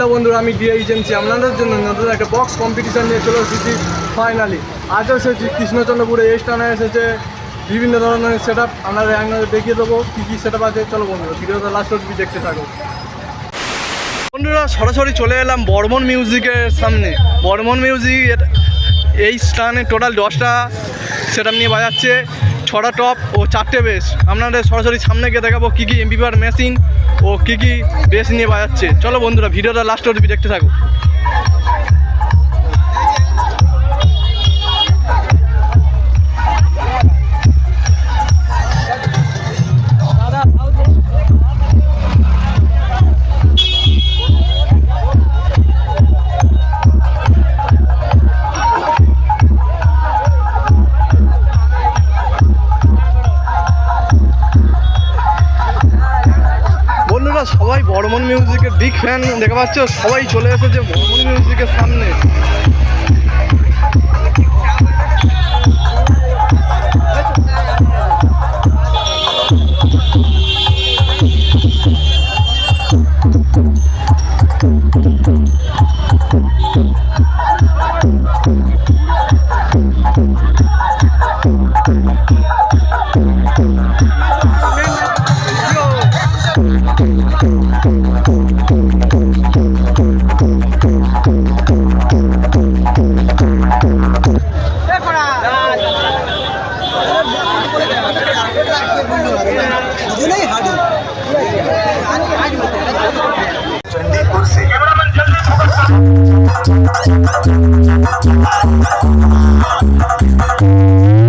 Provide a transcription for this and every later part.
Hello বন্ধুরা, আমি DI agency আপনাদের জন্য নতুন একটা বক্স কম্পিটিশান নিয়ে চলে এসেছি ফাইনালি আজও এসেছি কৃষ্ণচন্দ্রপুরে এই স্থানে এসেছে, বিভিন্ন ধরনের সেট আপ আপনাদের আপনাদের দেখিয়ে দেবো, কী কী সেট আছে, চলো বন্ধুরা, ভিডিওটা লাস্ট অব্দি দেখতে থাকো। বন্ধুরা, সরাসরি চলে এলাম বর্মন মিউজিকের সামনে। বর্মন মিউজিক এই স্থানে টোটাল দশটা সেট আপ নিয়ে বাজাচ্ছে। ছটা টপ ও চারটে বেস আপনাদের সরাসরি সামনে গিয়ে দেখাবো কী কী এমবিপার মেশিন ও কী কী বেস নিয়ে বাজাচ্ছে। চলো বন্ধুরা, ভিডিওটা লাস্ট অবধি দেখতে থাকো বিগ ফ্যান দেখা পাচ্ছ? সবাই চলে এসেছে বর্মন মিউজিকের সামনে। चंडीपुर से सबने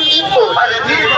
Hallelujah.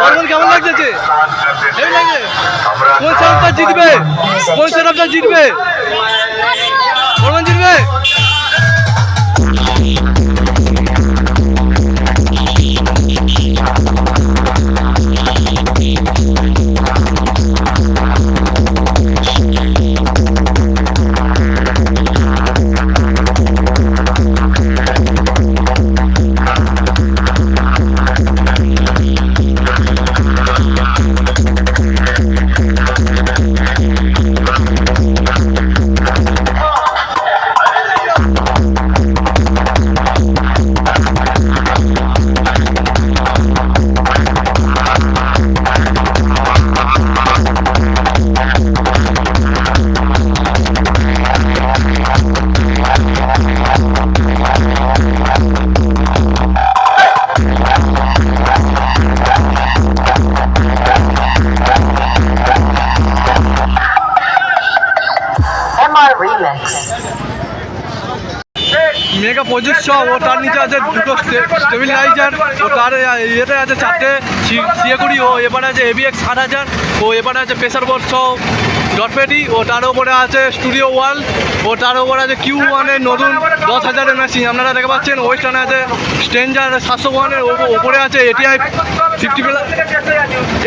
বাংলার কেমন লাগতেছে কোন শরফটা জিতবে? কোন শরফটা জিতবে? কোন জিতবে? মেগা প্রজেক্ট ও তার নিচে আছে দুটো স্টেবিলাইজার ও তার ইয়েতে আছে চারটে সিএ ও এবারে আছে এবিএক্স সাত হাজার ও এবারে আছে প্রেসার বোর্ড সহ ডট পেটি ও তার উপরে আছে স্টুডিও ওয়াল ও তার উপরে আছে কিউ ওয়ানের নতুন দশ হাজারের মেশিন আপনারা দেখতে পাচ্ছেন ওয়েস্টার্নে আছে স্ট্রেঞ্জার সাতশো ওয়ানের ওপরে আছে এটিআই ফিফটি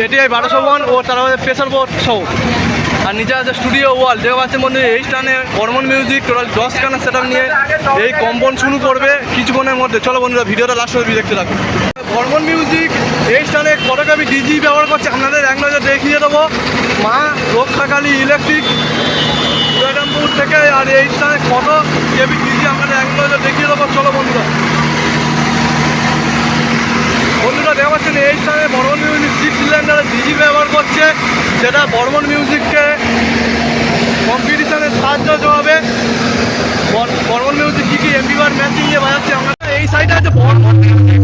এটিআই বারোশো ওয়ান ও তার প্রেসার বোর্ড সহ। আর নিচে আছে স্টুডিও ওয়াল দেখতে পাচ্ছেন বন্ধু, এই স্টানে হরমোন মিউজিক টোটাল দশ খানা সেট নিয়ে এই কম্পন শুরু করবে কিছুক্ষণের মধ্যে। চলো বন্ধুরা, ভিডিওটা লাস্ট অবধি দেখতে থাকুন। হরমোন মিউজিক এই স্টানে আমি ডিজি ব্যবহার করছে আপনাদের এক নজর দেখিয়ে দেবো। মা রক্ষাকালী ইলেকট্রিক থেকে, আর এই স্টানে কত কেবি ডিজি আপনাদের এক নজর দেখিয়ে দেবো। চলো বন্ধুরা। বন্ধুরা, দেখা পাচ্ছেন এই স্থানে বর্মন মিউজিক সিক্স সিলিন্ডারে ডিজি ব্যবহার করছে। যেটা বর্মন মিউজিককে কম্পিটিশনে সাহায্য বর- বর্মন মিউজিক কী কী এমবিবার মেশিন নিয়ে বাজাচ্ছে আমরা এই সাইডে আছে বর্মন মিউজিক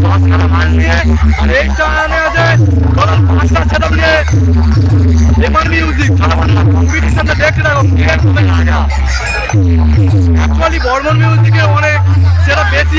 সেট অনেক সেটা বেশি